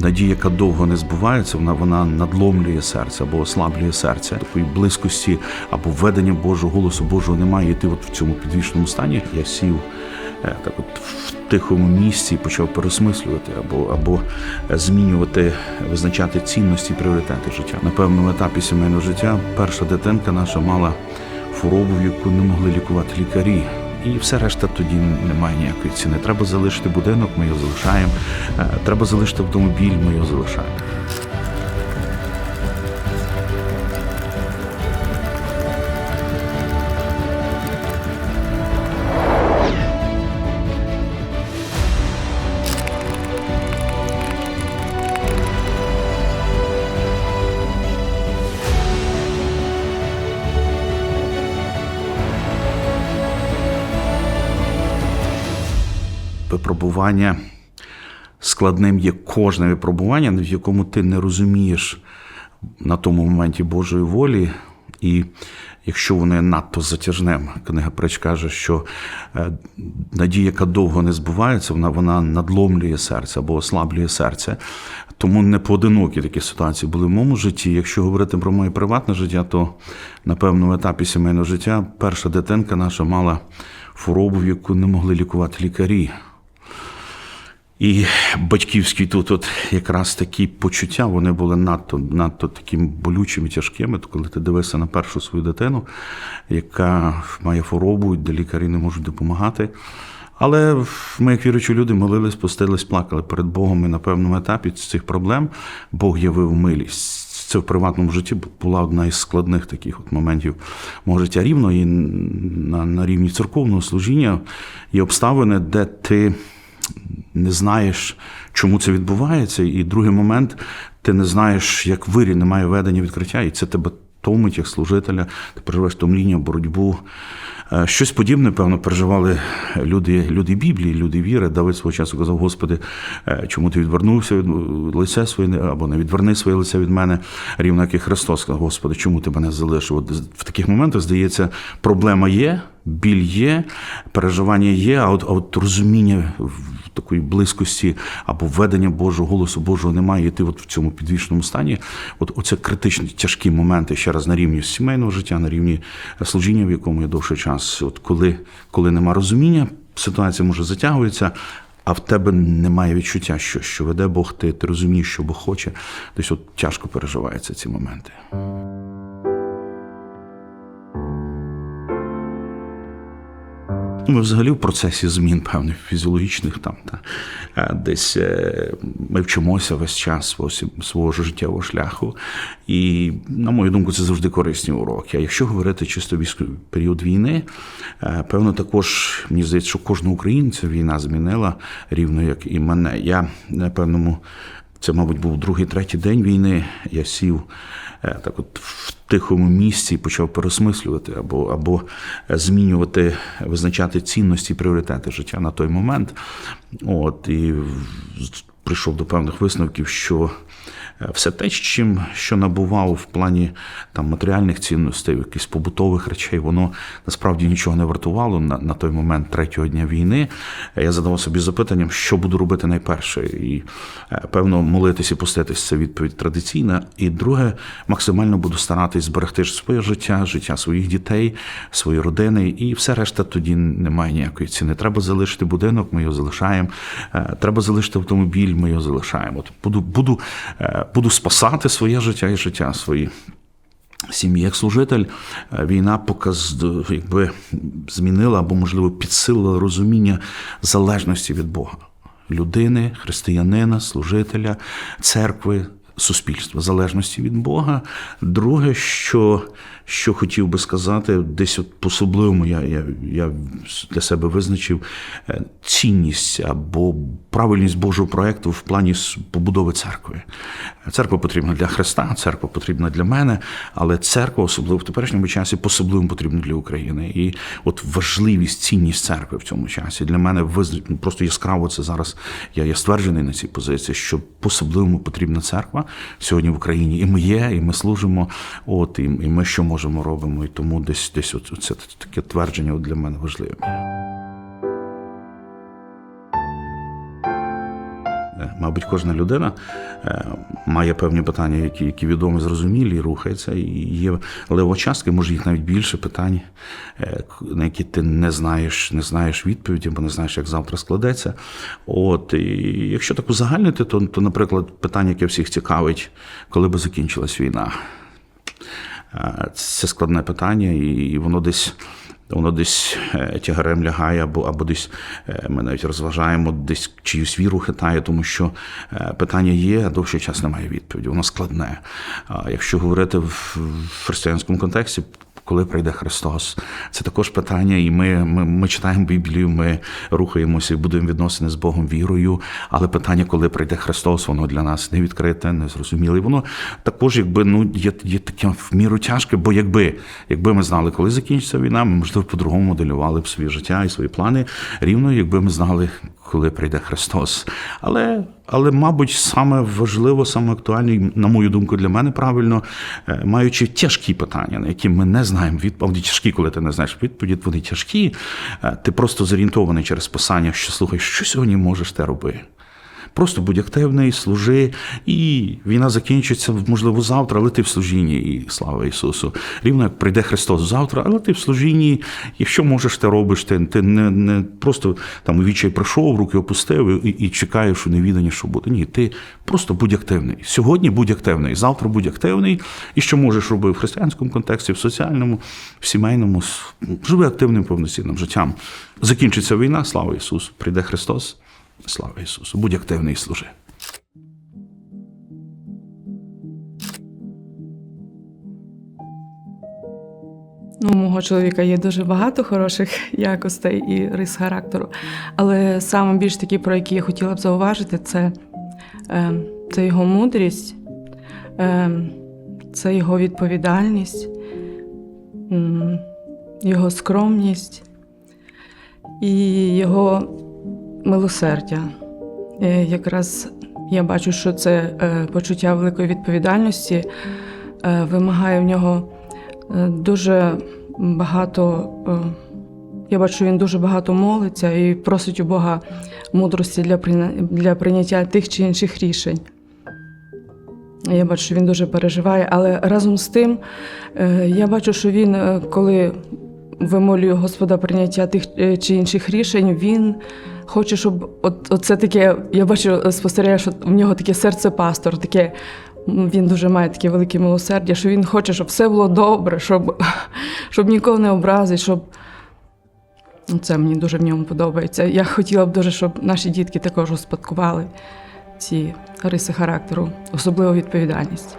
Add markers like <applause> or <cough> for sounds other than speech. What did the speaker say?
Надія, яка довго не збувається, вона вона надломлює серце або ослаблює серце. Такої близькості або введення Божого голосу Божого немає. І ти от в цьому підвішеному стані я сів е, так, от в тихому місці і почав пересмислювати або, або е, змінювати, визначати цінності, і пріоритети життя. На певному етапі сімейного життя перша дитинка наша мала хворобу, яку не могли лікувати лікарі. І все решта тоді немає ніякої ціни. Треба залишити будинок, ми його залишаємо. Е, Треба залишити автомобіль, ми його залишаємо. Випробування складним є кожне випробування, в якому ти не розумієш на тому моменті Божої волі. І якщо воно є надто затяжним, книга Преч каже, що е, надія, яка довго не збувається, вона, вона надломлює серце або ослаблює серце. Тому не поодинокі такі ситуації були в моєму житті. Якщо говорити про моє приватне життя, то на певному етапі сімейного життя перша дитинка наша мала хворобу, яку не могли лікувати лікарі. І батьківські тут от якраз такі почуття, вони були надто, надто такими болючими, тяжкими, то коли ти дивишся на першу свою дитину, яка має хворобу, де лікарі не можуть допомагати. Але ми, як віруючі люди, молились, постились, плакали перед Богом і на певному етапі цих проблем Бог явив милість. Це в приватному житті була одна із складних таких от моментів мого життя рівно і на, на рівні церковного служіння є обставини, де ти не знаєш, чому це відбувається. І другий момент, ти не знаєш, як вирі немає ведення відкриття, і це тебе томить як служителя, ти переживаєш томління, боротьбу. Е, Щось подібне, певно, переживали люди, люди Біблії, люди віри. Давид свого часу казав, Господи, е, чому ти відвернувся від лице своє, або не відверни своє лице від мене, рівно як і Христос сказав, Господи, чому ти мене залишив? От в таких моментах, здається, проблема є, біль є, переживання є, а от, а от розуміння в такої близькості або введення Божого голосу Божого немає, і ти от в цьому підвішеному стані. От оце критичні тяжкі моменти ще раз на рівні сімейного життя, на рівні служіння, в якому я довший час. От коли, коли нема розуміння, ситуація може затягується. А в тебе немає відчуття, що, що веде Бог, ти, ти розумієш, що Бог хоче. Десь от тяжко переживаються ці моменти. Ну, Ми взагалі в процесі змін певних фізіологічних там та е, десь е, ми вчимося весь час свого, життєвого шляху. І, на мою думку, це завжди корисні уроки. А якщо говорити чисто військовий період війни, е, певно, також мені здається, що кожного українця війна змінила рівно як і мене. Я на певному. Це, мабуть, був другий, третій день війни. Я сів е, так, от в тихому місці і почав пересмислювати або, або змінювати, визначати цінності і пріоритети життя на той момент. От і прийшов до певних висновків, що е, все те, чим що набував в плані там матеріальних цінностей, якихось побутових речей, воно насправді нічого не вартувало на, на той момент третього дня війни. Я задавав собі запитанням, що буду робити найперше, і е, певно молитись і поститись це відповідь традиційна. І друге, максимально буду старатись зберегти своє життя, життя своїх дітей, свої родини, і все решта тоді немає ніякої ціни. Треба залишити будинок, ми його залишаємо. Е, Треба залишити автомобіль, ми його залишаємо. Буду, буду, е, буду спасати своє життя і життя свої. Сім'ї як служитель е, війна показ якби змінила або, можливо, підсилила розуміння залежності від Бога, людини, християнина, служителя, церкви, суспільства, залежності від Бога. Друге, що, що хотів би сказати, десь от по-особливому я, я, я для себе визначив е, цінність або правильність Божого проекту в плані побудови церкви. Церква потрібна для Христа, церква потрібна для мене, але церква, особливо в теперішньому часі, по-особливому потрібна для України. І от важливість, цінність церкви в цьому часі для мене визна- ну, просто яскраво це зараз. Я, я стверджений на цій позиції, що по-особливому потрібна церква сьогодні в Україні. І ми є, і ми служимо. От і, і ми що можемо робимо. І тому десь десь це таке твердження для мене важливе. Мабуть, кожна людина е, має певні питання, які, які відомі, зрозумілі, і рухаються. І є лева частка, може їх навіть більше питань, е, на які ти не знаєш, не знаєш відповіді, бо не знаєш, як завтра складеться. От і якщо так узагальнити, то, то, наприклад, питання, яке всіх цікавить, коли би закінчилась війна. Е, Це складне питання, і воно десь. Воно десь е, тягарем лягає, або, або десь е, ми навіть розважаємо, десь чиюсь віру хитає, тому що е, питання є, а довший час немає відповіді. Воно складне. А якщо говорити в в християнському контексті, коли прийде Христос, це також питання, і ми, ми, ми читаємо Біблію, ми рухаємося і будуємо відносини з Богом вірою. Але питання, коли прийде Христос, воно для нас не відкрите, не зрозуміле. Воно також, якби ну є, є таке в міру тяжке, бо якби, якби ми знали, коли закінчиться війна, ми можливо по-другому моделювали б своє життя і свої плани, рівно якби ми знали, коли прийде Христос. Але, але мабуть, саме важливо, саме актуальне, на мою думку, для мене правильно, е, маючи тяжкі питання, на які ми не знаємо відповіді, тяжкі, коли ти не знаєш відповіді, вони тяжкі. е, Ти просто зорієнтований через писання, що слухай, що сьогодні можеш ти робити. Просто будь активний, служи, і війна закінчиться, можливо, завтра, але ти в служінні, і слава Ісусу. Рівно як прийде Христос завтра, але ти в служінні, і що можеш, ти робиш. Ти, ти не, не просто там у відчай прийшов, руки опустив і, і чекаєш у невіданні, що буде. Ні, ти просто будь активний. Сьогодні будь активний, завтра будь активний. І що можеш робити в християнському контексті, в соціальному, в сімейному, живи активним повноцінним життям. Закінчиться війна, слава Ісусу, прийде Христос. Слава Ісусу! Будь активний і служи. Ну, у мого чоловіка є дуже багато хороших якостей і рис характеру. Але саме більш такі, про які я хотіла б зауважити, це, е, це його мудрість, е, це його відповідальність, м, його скромність і його милосердя. Е, Якраз я бачу, що це е, почуття великої відповідальності е, вимагає в нього дуже багато. Я бачу, він дуже багато молиться і просить у Бога мудрості для для прийняття тих чи інших рішень. Я бачу, що він дуже переживає, але разом з тим я бачу, що він, коли вимолює Господа прийняття тих е, чи інших рішень, він хоче, щоб от, оце таке, я бачу, е, спостерігаю, що в нього таке серце пастор, таке. Він дуже має таке велике милосердя, що він хоче, щоб все було добре, щоб, <laughs> щоб нікого не образити, щоб це мені дуже в ньому подобається. Я хотіла б дуже, щоб наші дітки також успадкували ці риси характеру, особливо відповідальність.